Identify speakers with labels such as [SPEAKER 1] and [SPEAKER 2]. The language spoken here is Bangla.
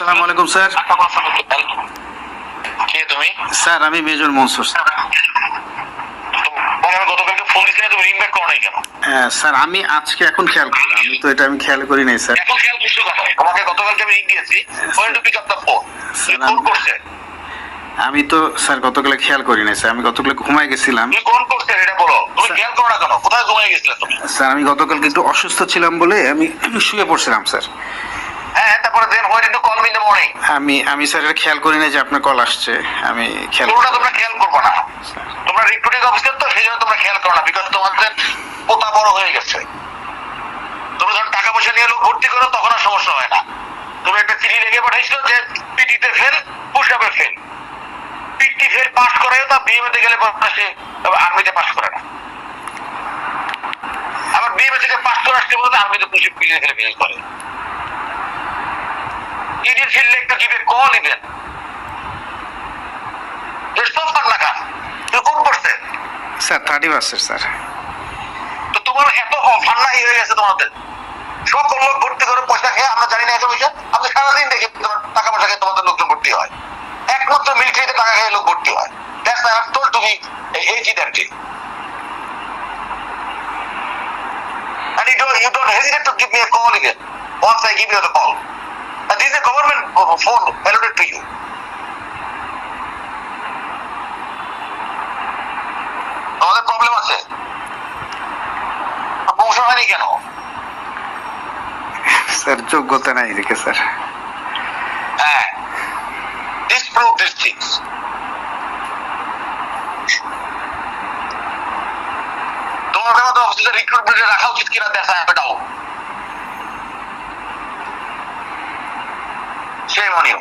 [SPEAKER 1] আসসালামু আলাইকুম স্যার।
[SPEAKER 2] কে তুমি?
[SPEAKER 1] স্যার আমি মেজর মনসুর স্যার।
[SPEAKER 2] গতকালকে ফোন দিচ্ছি তুমি রিং ব্যাক করো নাই কেন?
[SPEAKER 1] হ্যাঁ, স্যার আমি আজকে এখন খেয়াল করলাম আমি তো এটা আমি খেয়াল করি নাই স্যার।
[SPEAKER 2] এখন খেয়াল করছ কেন? তোমাকে গতকালকে আমি রিং দিয়েছি when to pick up the phone phone করছে?
[SPEAKER 1] আমি তো স্যার গতকালে খেয়াল করি নাই স্যার। আমি গতকালে ঘুমাই গেছিলাম।
[SPEAKER 2] তুমি ফোন করছে এটা বলো। তুমি
[SPEAKER 1] স্যার-
[SPEAKER 2] খেয়াল করো না কেন? কোথায় ঘুমিয়ে গেছিলে তুমি?
[SPEAKER 1] স্যার আমি গতকালকে একটু অসুস্থ ছিলাম বলে আমি শুয়ে পড়ছিলাম স্যার।
[SPEAKER 2] তারপরে then what to call me in the morning
[SPEAKER 1] আমি আমি স্যার খেয়াল করি নাই যে আপনার কল আসছে। আমি খেয়াল
[SPEAKER 2] পুরোটা তোমরা খেয়াল করব না। তোমরা রিক্রুটিং অফিসার তো সেই জন্য তোমরা খেয়াল করো না বিকজ তোমাদের পোতা বড় হয়ে গেছে। তুমি যখন টাকা পয়সা নিয়ে লোক ভর্তি করো তখন আর সমস্যা হয় না। তুমি একটা চিঠি লিখে পাঠাইছিল যে পিটিতে ফেল পুষাবে ফেল পিটি ফেল পাস করায় তা বিএমএতে গেলে সে আর্মিতে পাস করে না। আবার বিএমএ থেকে পাস করে আসতে বলতে আর্মিতে পুষে পিটিতে ফেলে ফেল করে। ইডির ফিল্ডে একটু গিভে কল ইভেন সব পার লাগা তুই কোন করছে।
[SPEAKER 1] Sir thirty percent sir.
[SPEAKER 2] তো তোমার এত ফান্নাই হয়ে গেছে তোমাদের। সকল লোক ভর্তি করে পয়সা খেয়ে আমরা জানি না এত পয়সা। আপনি সারাদিন দেখি তোমার টাকা পয়সা খেয়ে তোমাদের লোকজন ভর্তি হয়। একমাত্র মিলিটারিতে টাকা খেয়ে লোক ভর্তি হয়। That's I have told to me এই জি that And you don't, you don't hesitate to give me a call again once I give you the call. And this is a government phone allotted to you. আমাদের প্রবলেম আছে? প্রমোশন হয়নি কেন?
[SPEAKER 1] স্যার যোগ্যতা নাই রেখে স্যার।
[SPEAKER 2] হ্যাঁ। Disprove these things. তোমাদের মতো অফিসে রিক্রুটমেন্টে রাখা উচিত কিনা দেখা এটাও সেই মনিও